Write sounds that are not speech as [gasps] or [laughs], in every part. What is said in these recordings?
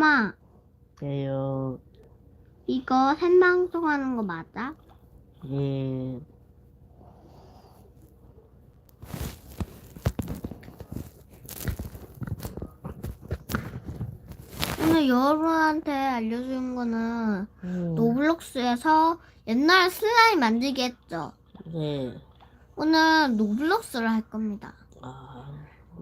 엄마, 예요. 이거 생방송 하는 거 맞아? 예. 오늘 여러분한테 알려주는 거는 음, 노블록스에서 옛날 슬라임 만들기 했죠. 네. 오늘 노블록스를 할 겁니다. 아.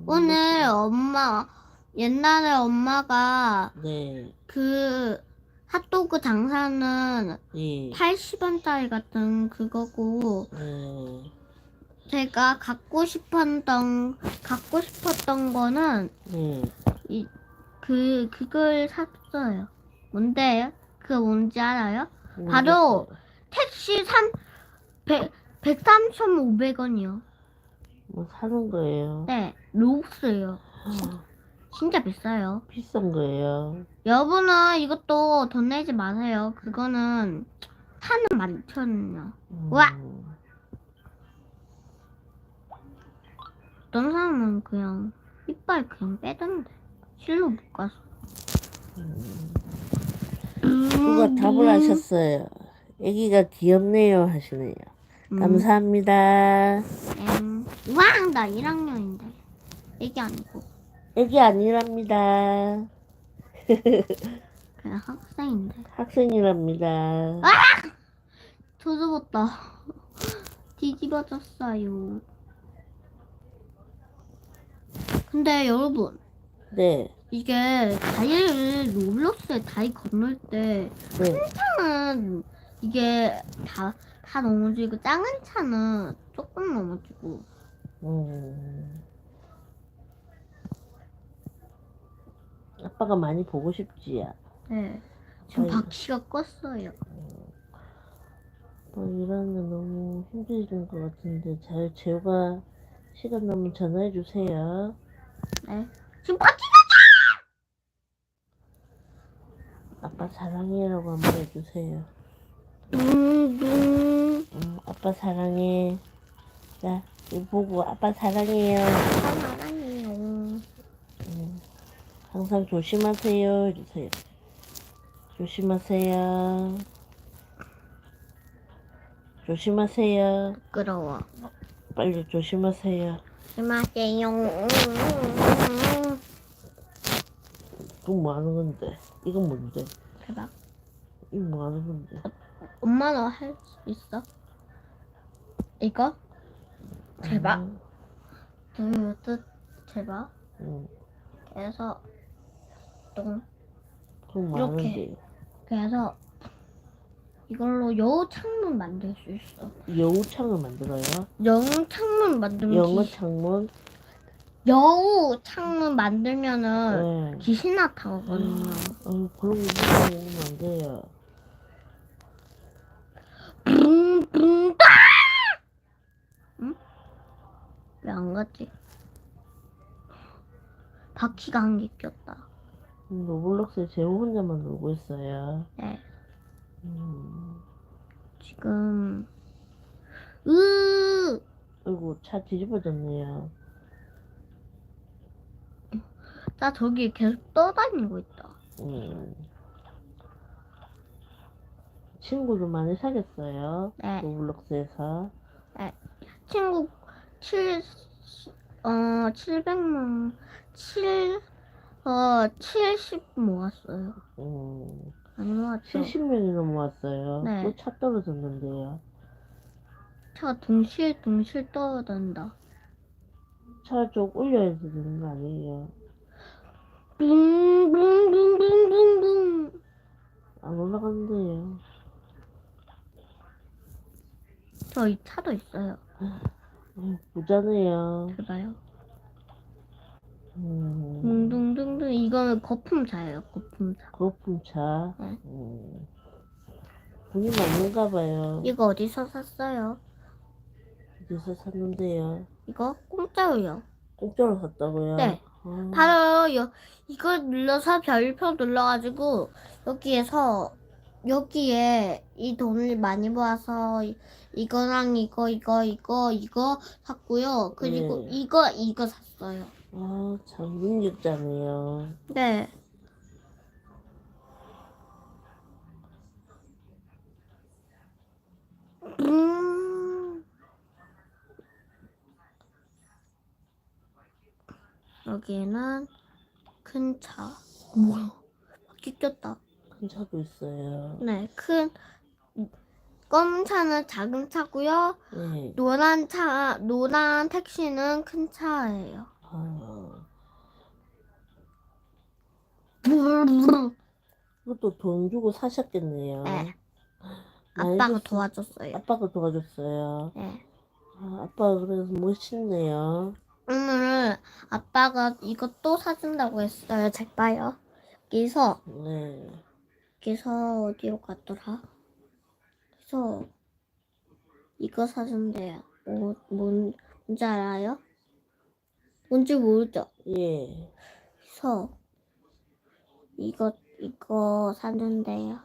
오늘 엄마, 옛날에 엄마가 네. 그 핫도그 장사는 예. 80원짜리 같은 그거고 네. 제가 갖고 싶었던 갖고 싶었던 거는 네. 이 그 그걸 샀어요. 뭔데요? 그 뭔지 알아요? 바로 택시 3 100 103,500원이요. 뭐 사는 거예요. 네, 로브스예요. 아, 진짜 비싸요. 비싼 거예요. 여러분은 이것도 돈 내지 마세요. 그거는 사는 12,000원이요. 음, 우와! 어떤 사람은 그냥 이빨 그냥 빼던데 실로 못 가서. 음. 누가 답을 하셨어요. 애기가 귀엽네요 하시네요. 음, 감사합니다. 음. 와, 나 1학년인데. 이게 아니고 애기 아니랍니다. [laughs] 그냥 학생인데. 학생이랍니다. 조져봤다. 뒤집어졌어요. 근데 여러분, 네. 이게 다이를 로블록스에 다이 건널 때 네. 차는 이게 다, 다 넘어지고 작은 차는 조금 넘어지고 음. 아빠가 많이 보고 싶지야. 네. 지금 아이고. 바퀴가 껐어요. 뭐 일하는 너무 힘드신 것 같은데 잘 재호가 시간 나면 전화해 주세요. 네. 지금 바퀴 아빠 사랑해라고 한번 해주세요. 둥둥 응, 아빠 사랑해. 자, 이거 보고 아빠 사랑해요. 사랑해요. 응, 항상 조심하세요. 해주세요. 조심하세요. 조심하세요. 부끄러워. 빨리 조심하세요. 조심하세요. 그건 뭐 하는 건데? 이건 뭔데? 대박. 이거 뭐 하는 건데? 엄마는 할수 있어? 이거? 대박. 응, 음, 뜻 대박. 응. 그래서 뭐 이렇게. 하는데? 그래서 이걸로 여우 창문 만들 수 있어. 여우 창을 만들어요? 여우 창문 만들면 영어 귀- 창문? 여우 창문 만들면은 네. 귀신 나타오거든요. 어, 그런 거 먹으면 안 돼요. 붕붕 따! 응? 왜 안 가지? 바퀴가 한 개 꼈다. 음, 로블록스에 재호 혼자만 놀고 있어요. 네. 음, 지금 으 아이고, 차 뒤집어졌네요. 나 저기 계속 떠다니고 있다. 음. 친구를 많이 사귀었어요. 네. 로블록스에서. 친구 7, 어, 700만, 7, 어, 70 모았어요. 음, 안 모았죠. 70명이 넘어왔어요. 네. 또 차 떨어졌는데요. 동시에 동시에 떠다닌다. 차 좀 올려야 되는 거 아니에요? 붕붕붕붕붕붕. 안 올라간대요. 저 이 차도 있어요. 음, 부자네요. 그봐요. 음, 둥둥둥둥. 이거는 거품차예요. 거품차. 거품차. 네. 음. 돈이 많은가 봐요. 이거 어디서 샀어요? 어디서 샀는데요? 이거 공짜예요. 공짜로 샀다고요? 네. 아, 바로 여, 이걸 눌러서 별표 눌러가지고 여기에서 여기에 이 돈을 많이 모아서 이- 이거랑 이거 이거 이거 이거 샀고요. 그리고 네. 이거 이거 샀어요. 아, 장군이었잖아요. 네. 음. 여기는 큰 차. 뭐야? 바퀴 꼈다. 큰 차도 있어요. 네, 큰 검은 차는 작은 차고요. 네. 노란 차, 노란 택시는 큰 차예요. 아, 네, 이것도 돈 주고 사셨겠네요. 네. 많이 아빠가 줬- 도와줬어요. 아빠가 도와줬어요. 네. 아, 아빠가 그래서 멋있네요. 오늘 아빠가 이것도 사준다고 했어요. 잘 봐요. 여기서 네. 여기서 어디로 갔더라? 그래서 이거 사준대요. 뭐, 뭔, 뭔지 알아요? 뭔지 모르죠? 예. 그래서 이거 이거 사준대요.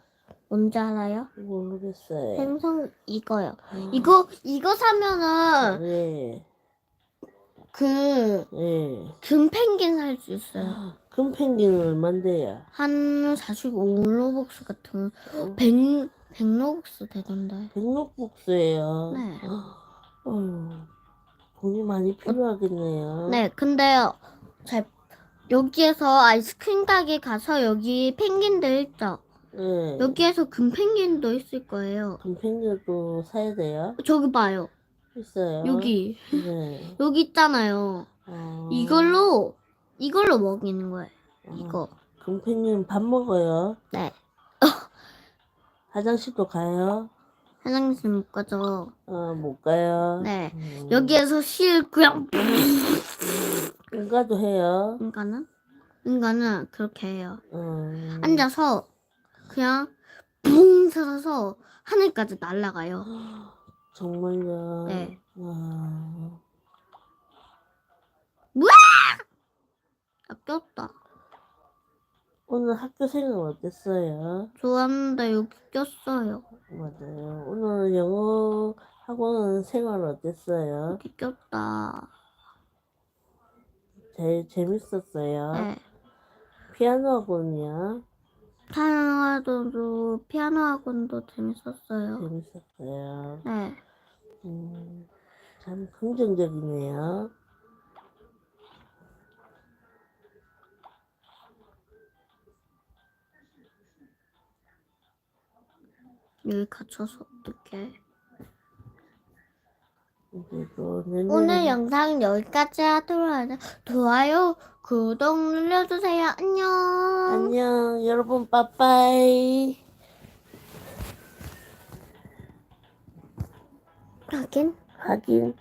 뭔지 알아요? 모르겠어요. 생선 이거요. 아, 이거 이거 사면은 네. 그 예. 금펭귄 살 수 있어요. 금 펭귄은 얼만데요? 한 45로벅스 같은 100 100로벅스 되던데. 백록국수예요. 네. 어, 돈이 많이 필요하겠네요. 네, 근데요. 잘 여기에서 아이스크림 가게 가서 여기 펭귄들 있죠. 네. 여기에서 금펭귄도 있을 거예요. 금 펭귄도 사야 돼요? 저기 봐요. 있어요. 여기 네. 여기 있잖아요. 어, 이걸로 이걸로 먹이는 거예요. 어, 이거. 금 펭귄 밥 먹어요. 네. [laughs] 화장실도 가요. 화장실 못 가죠. 어, 못 가요. 네. 음, 여기에서 실 그냥 응가도 해요. 인간은 인간은 그렇게 해요. 음, 앉아서 그냥 붕 살아서 하늘까지 날아가요. [gasps] 정말요. 네. 와, 꼈다. 오늘 학교 생활 어땠어요? 좋았는데 여기 꼈어요. 맞아요. 오늘 영어 학원 생활 어땠어요? 여기 꼈다. 제일 재밌었어요. 네. 피아노 학원이요. 피아노 학원도 피아노 학원도 재밌었어요. 재밌었어요. 네. 음, 참 긍정적이네요. 여기 갇혀서 어떡해. 오늘 영상 여기까지 하도록 하죠. 좋아요, 구독 눌러주세요. 안녕. 안녕 여러분 빠빠이. 하긴 하긴